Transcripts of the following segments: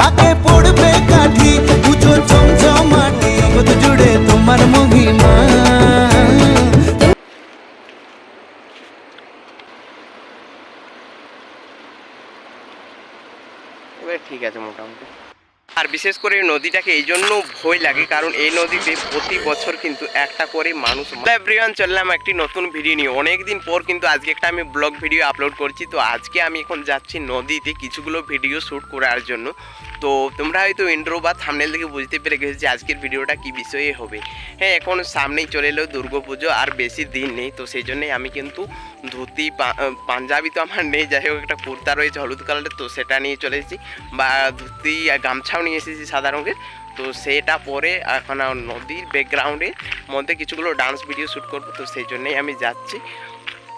থাকে পড়বে কাঠি পুজো চমচমাটি জগৎ জুড়ে তোমার মহিমা। ঠিক আছে মোটামুটি। আর বিশেষ করে এই নদীটাকে এই জন্য ভয় লাগে, কারণ এই নদীতে প্রতি বছর কিন্তু একটা করে মানুষ এভরিওয়ান চললাম একটি নতুন ভিডিও নিয়ে। অনেক দিন পর কিন্তু আজকে একটা আমি ব্লগ ভিডিও আপলোড করছি। তো আজকে আমি এখন যাচ্ছি নদীতে কিছুগুলো ভিডিও শ্যুট করার জন্য। তো তোমরা হয়তো ইন্ট্রো বা থামনেল থেকে বুঝতে পেরে গেছো যে আজকের ভিডিওটা কি বিষয়ে হবে। হ্যাঁ এখন সামনেই চলে এলো দুর্গাপুজো আর বেশি দিন নেই। তো সেই জন্যই আমি কিন্তু ধুতি পাঞ্জাবি তো আমার নেই, যাই হোক একটা কুর্তা রয়েছে হলুদ কালারের তো সেটা নিয়ে চলে এসেছি। বা ধুতি আর গামছাও নিয়ে এসেছি সাদা রঙের। তো সেটা পরে এখন নদীর ব্যাকগ্রাউন্ডের মধ্যে কিছুগুলো ডান্স ভিডিও শ্যুট করব, তো সেই জন্যই আমি যাচ্ছি।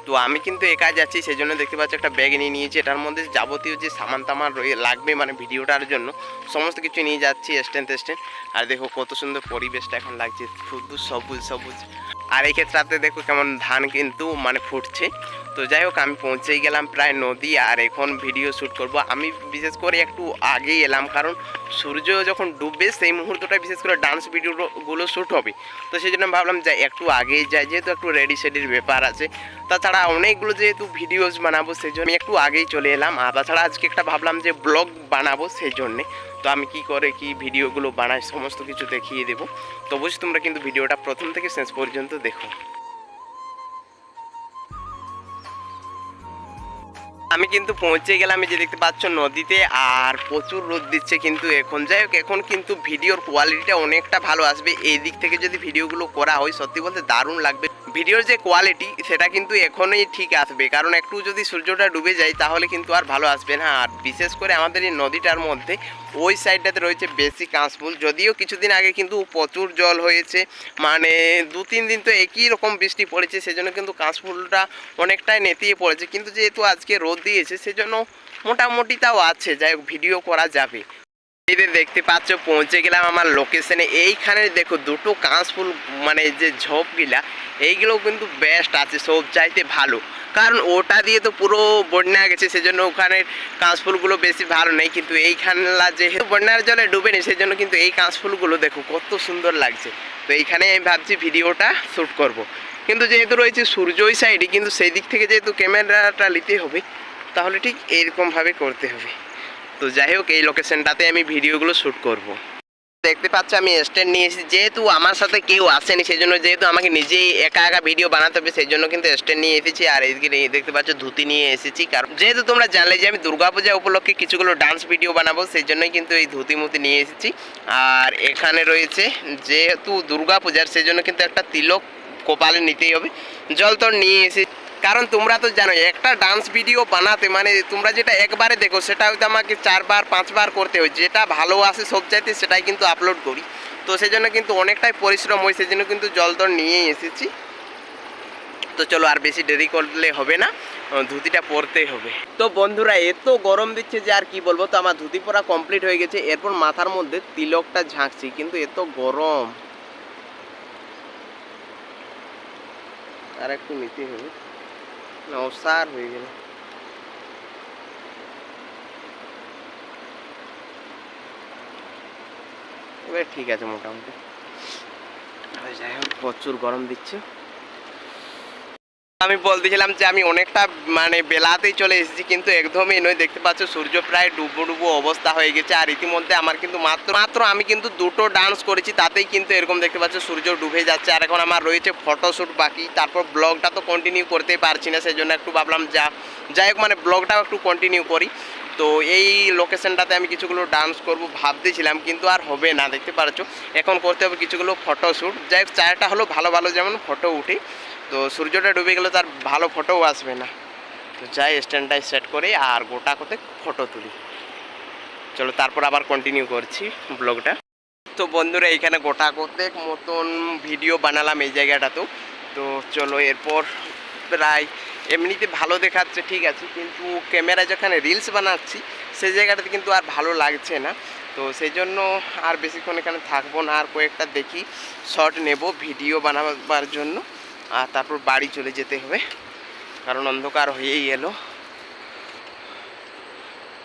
তো আমি কিন্তু একা যাচ্ছি, সেই জন্য দেখতে পাচ্ছি একটা ব্যাগ নিয়ে নিয়েছি। এটার মধ্যে যাবতীয় যে সামান তামান লাগবে মানে ভিডিওটার জন্য, সমস্ত কিছু নিয়ে যাচ্ছি স্ট্যান্ড স্ট্যান্ড আর দেখো কত সুন্দর পরিবেশটা এখন লাগছে সবুজ সবুজ। আর এই ক্ষেত্রে দেখো কেমন ধান কিন্তু মানে ফুটছে। তো যাই হোক আমি পৌঁছেই গেলাম প্রায় নদী আর এখন ভিডিও শ্যুট করব। আমি বিশেষ করে একটু আগেই এলাম, কারণ সূর্য যখন ডুববে সেই মুহূর্তটা বিশেষ করে ডান্স ভিডিওগুলো শ্যুট হবে। তো সেই জন্য ভাবলাম যে একটু আগেই যাই, যেহেতু একটু রেডি সেডির ব্যাপার আছে। তাছাড়া অনেকগুলো যেহেতু ভিডিওস বানাবো সেই জন্য একটু আগেই চলে এলাম। আর তাছাড়া আজকে একটা ভাবলাম যে ব্লগ বানাবো সেই জন্যে। তো আমি কি করে কি ভিডিওগুলো বানাই, সমস্ত কিছু দেখিয়ে দেবো। তো অবশ্যই তোমরা কিন্তু ভিডিওটা প্রথম থেকে শেষ পর্যন্ত দেখো। আমি কিন্তু পৌঁছে গেলাম এই যে দেখতে পাচ্ছ নদীতে, আর প্রচুর রোদ দিচ্ছে কিন্তু এখন। যাই হোক, এখন কিন্তু ভিডিওর কোয়ালিটিটা অনেকটা ভালো আসবে। এই দিক থেকে যদি ভিডিওগুলো করা হয়, সত্যি বলতে দারুণ লাগবে। ভিডিওর যে কোয়ালিটি সেটা কিন্তু এখনই ঠিক আসবে। কারণ একটু যদি সূর্যটা ডুবে যায়, তাহলে কিন্তু আর ভালো আসবে না। আর বিশেষ করে আমাদের এই নদীটার মধ্যে, ওই সাইডটাতে রয়েছে বেশি কাঁচফুল যদিও কিছুদিন আগে কিন্তু প্রচুর জল হয়েছে। মানে দু, তিন দিন তো একই রকম বৃষ্টি পড়েছে, সেজন্য কিন্তু কাঁচফুলটা অনেকটাই নেতিয়ে পড়েছে। কিন্তু যেহেতু আজকে রোদ দিয়েছে, সেজন্য মোটামুটি তাও আছে। যাই হোক ভিডিও করা যাবে। দেখতে পাচ্ছ, পৌঁছে গেলাম আমার লোকেশনে এইখানে দেখো দুটো কাঁচফুল মানে যে ঝোপগুলা এইগুলো কিন্তু বেস্ট আছে, সব চাইতে ভালো। কারণ ওটা দিয়ে তো পুরো বন্যা গেছে, সেজন্য ওখানে কাঁচফুলগুলো বেশি ভালো নেই, কিন্তু এইখানলা যেহেতু বন্যার জলে ডুবেনি, সেজন্য কিন্তু এই কাঁচফুলগুলো দেখো কত সুন্দর লাগছে। তো এইখানে আমি ভাবছি ভিডিওটা শ্যুট করব। কিন্তু যেহেতু রয়েছে সূর্য ওই সাইডে কিন্তু সেই দিক থেকে যেহেতু ক্যামেরাটা নিতে হবে, তাহলে ঠিক এইরকমভাবে করতে হবে। তো যাই হোক, এই লোকেশনটাতে আমি ভিডিওগুলো শ্যুট করব। দেখতে পাচ্ছ, আমি স্ট্যান্ড নিয়ে এসেছি। যেহেতু আমার সাথে কেউ আসেনি সেই জন্য যেহেতু আমাকে নিজেই একা একা ভিডিও বানাতে হবে সেই জন্য কিন্তু স্ট্যান্ড নিয়ে এসেছি। আর এদিকে দেখতে পাচ্ছ, ধুতি নিয়ে এসেছি। কারণ যেহেতু তোমরা জানলে যে আমি দুর্গাপূজা উপলক্ষে কিছুগুলো ডান্স ভিডিও বানাবো সেই জন্যই কিন্তু এই ধুতি মুতি নিয়ে এসেছি। আর এখানে রয়েছে, যেহেতু দুর্গাপূজার সেই জন্য কিন্তু একটা তিলক কপালে নিতেই হবে। জল তো নিয়ে এসে কারণ তোমরা তো জানো একটা ডান্স ভিডিও বানাতে মানে তোমরা যেটা একবারে দেখো, সেটা হয়তো আমাকে চারবার, পাঁচবার করতে হয়। যেটা ভালো আসে সব চাইতে, সেটাই কিন্তু আপলোড করি। তো সেই জন্য কিন্তু অনেকটাই পরিশ্রম হয় সেই জন্য কিন্তু জল তো নিয়েই এসেছি। তো চলো আর বেশি দেরি করলে হবে না ধুতিটা পরতেই হবে। তো বন্ধুরা, এত গরম দিচ্ছে যে আর কি বলব? তো আমার ধুতি পরা কমপ্লিট হয়ে গেছে, এরপর মাথার মধ্যে তিলকটা ঝাঁকছি, কিন্তু এত গরম। আর একটু নিতে হবে না সার হয়ে গেল। এবার ঠিক আছে মোটামুটি। যাই হোক, প্রচুর গরম দিচ্ছে। আমি বলতেছিলাম যে আমি অনেকটা মানে বেলাতেই চলে এসেছি, কিন্তু একদমই নয়। দেখতে পাচ্ছ, সূর্য প্রায় ডুবো ডুবো অবস্থা হয়ে গেছে, আর ইতিমধ্যে আমার কিন্তু মাত্র মাত্র আমি কিন্তু দুটো ডান্স করেছি, তাতেই কিন্তু এরকম দেখতে পাচ্ছ, সূর্য ডুবে যাচ্ছে। আর এখন আমার রয়েছে ফটোশ্যুট বাকি, তারপর ব্লগটা তো কন্টিনিউ করতেই পারছি না, সেই জন্য একটু ভাবলাম যা, যাই হোক মানে ব্লগটাও একটু কন্টিনিউ করি। তো এই লোকেশনটাতে আমি কিছুগুলো ডান্স করব ভাবতেছিলাম, কিন্তু আর হবে না, দেখতে পারছ। এখন করতে হবে কিছুগুলো ফটোশ্যুট যাই হোক, চারটা হলো, ভালো ভালো যেমন ফটো উঠে। তো সূর্যটা ডুবে গেলে তার ভালো ফটোও আসবে না। তো যাই স্ট্যান্ডটাই সেট করে আর গোটা কোতে ফটো তুলি। চলো, তারপর আবার কন্টিনিউ করছি ব্লগটা তো বন্ধুরা, এখানে গোটা কোতে মতন ভিডিও বানালাম এই জায়গাটাতেও। তো চলো, এরপর প্রায় এমনিতে ভালো দেখাচ্ছে, ঠিক আছে। কিন্তু ক্যামেরা যেখানে রিলস বানাচ্ছি সেই জায়গাটাতে কিন্তু আর ভালো লাগছে না। তো সেই জন্য আর বেশিক্ষণ এখানে থাকব না, আর কয়েকটা দেখি শর্ট নেব ভিডিও বানাবার জন্য। আর তারপর বাড়ি চলে যেতে হবে, কারণ অন্ধকার হয়েই এলো।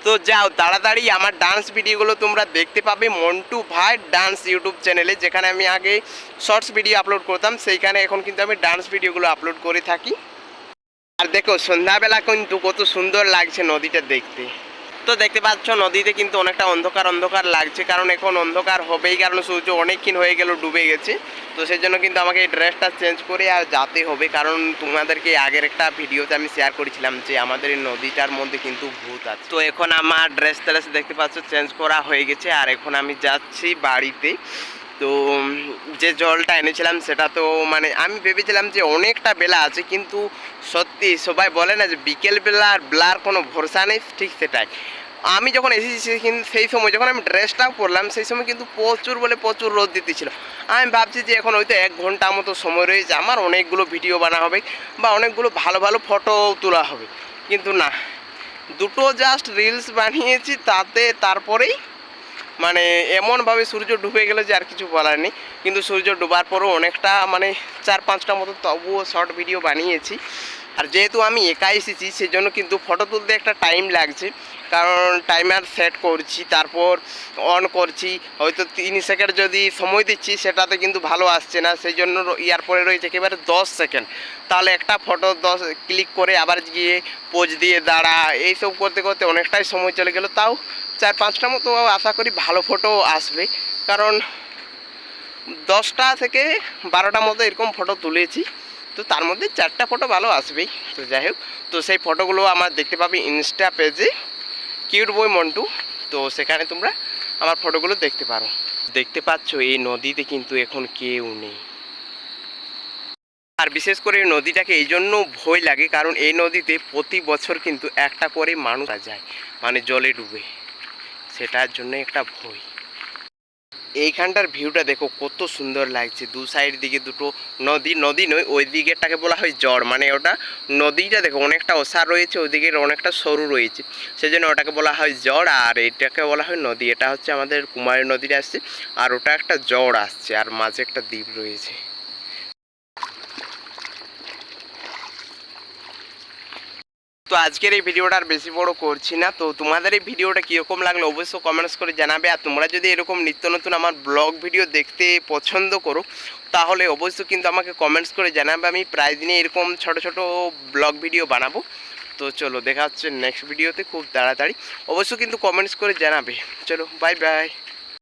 তো যাও, তাড়াতাড়ি আমার ডান্স ভিডিওগুলো তোমরা দেখতে পাবে মন্টু ভাই ডান্স ইউটিউব চ্যানেলে যেখানে আমি আগে শর্টস ভিডিও আপলোড করতাম, সেইখানে এখন কিন্তু আমি ডান্স ভিডিওগুলো আপলোড করে থাকি। আর দেখো, সন্ধ্যাবেলা কিন্তু কত সুন্দর লাগছে নদীটা দেখতে। তো দেখতে পাচ্ছ, নদীতে কিন্তু অনেকটা অন্ধকার অন্ধকার লাগছে। কারণ এখন অন্ধকার হবেই, কারণ সূর্য অনেকক্ষণ হয়ে গেল, ডুবে গেছে। তো সেই জন্য কিন্তু আমাকে এই ড্রেসটা চেঞ্জ করে আর যাতে হবে। কারণ তোমাদেরকে আগের একটা ভিডিওতে আমি শেয়ার করেছিলাম যে আমাদের এই নদীটার মধ্যে কিন্তু ভূত আছে। তো এখন আমার ড্রেস ট্রেস দেখতে পাচ্ছ, চেঞ্জ করা হয়ে গেছে। আর এখন আমি যাচ্ছি বাড়িতে। তো যে জলটা এনেছিলাম সেটা তো মানে আমি ভেবেছিলাম যে অনেকটা বেলা আছে, কিন্তু সত্যি সবাই বলে না যে বিকেল বেলা আর ব্লার কোনো ভরসা নেই ঠিক সেটাই। আমি যখন এসেছি কিন্তু সেই সময় যখন আমি ড্রেসটাও পরলাম, সেই সময় কিন্তু প্রচুর বলে প্রচুর রোদ দিতেছিল। আমি ভাবছি যে এখন হয়তো এক ঘণ্টা মতো সময় রয়েছে, আমার অনেকগুলো ভিডিও বানা হবে বা অনেকগুলো ভালো ভালো ফটো তোলা হবে। কিন্তু না, দুটো জাস্ট রিলস বানিয়েছি, তাতে তারপরেই মানে এমনভাবে সূর্য ডুবে গেলে যে আর কিছু বলার নেই। কিন্তু সূর্য ডুবার পরও অনেকটা মানে চার পাঁচটা মতো তবুও শর্ট ভিডিও বানিয়েছি। আর যেহেতু আমি একা এসেছি, সেজন্য কিন্তু ফটো তুলতে একটা টাইম লাগছে। কারণ টাইমার সেট করছি, তারপর অন করছি। হয়তো তিন সেকেন্ড যদি সময় দিচ্ছি, সেটাতে কিন্তু ভালো আসছে না। সেই জন্য র- ইয়ার পরে রয়েছে একেবারে দশ সেকেন্ড তাহলে একটা ফটো দশ ক্লিক করে আবার গিয়ে পোজ দিয়ে দাঁড়া। এইসব করতে করতে অনেকটাই সময় চলে গেল। তাও চার পাঁচটা মতো আশা করি ভালো ফটো আসবে। কারণ দশটা থেকে বারোটা মতো এরকম ফটো তুলেছি। তো তার মধ্যে চারটা ফটো ভালো আসবেই। তো যাই হোক, তো সেই ফটোগুলো আমার দেখতে পাবে ইনস্টা পেজে কিউট বই মন্টু তো সেখানে তোমরা আমার ফটোগুলো দেখতে পারো। দেখতে পাচ্ছ, এই নদীতে কিন্তু এখন কেউ নেই। আর বিশেষ করে এই নদীটাকে এই জন্য ভয় লাগে, কারণ এই নদীতে প্রতি বছর কিন্তু একটা করে মানুষ যায় মানে জলে ডুবে। সেটার জন্য একটা ভয়। এইখানটার ভিউটা দেখো, কত সুন্দর লাগছে। দু সাইড দিকে দুটো নদী নদী নয়, ওই দিকেরটাকে বলা হয় জ্বর মানে ওটা নদীটা দেখো, অনেকটা ওষার রয়েছে, ওই দিকের অনেকটা সরু রয়েছে। সেই জন্য ওটাকে বলা হয় জ্বর আর এটাকে বলা হয় নদী। এটা হচ্ছে আমাদের কুমারী নদীটা আসছে, আর ওটা একটা জ্বর আসছে, আর মাঝে একটা দ্বীপ রয়েছে। তো আজকের এই ভিডিওটা আর বেশি বড় করছি না। তো তোমাদের এই ভিডিওটা কীরকম লাগল অবশ্যই কমেন্টস করে জানাবে। আর তোমরা যদি এরকম নিত্য নতুন আমার ব্লগ ভিডিও দেখতে পছন্দ করো, তাহলে অবশ্যই কিন্তু আমাকে কমেন্টস করে জানাবে। আমি প্রায় দিনে এরকম ছোট ছোট ব্লগ ভিডিও বানাবো। তো চলো, দেখা হচ্ছে নেক্সট ভিডিওতে খুব তাড়াতাড়ি। অবশ্যই কিন্তু কমেন্টস করে জানাবে। চলো বাই বাই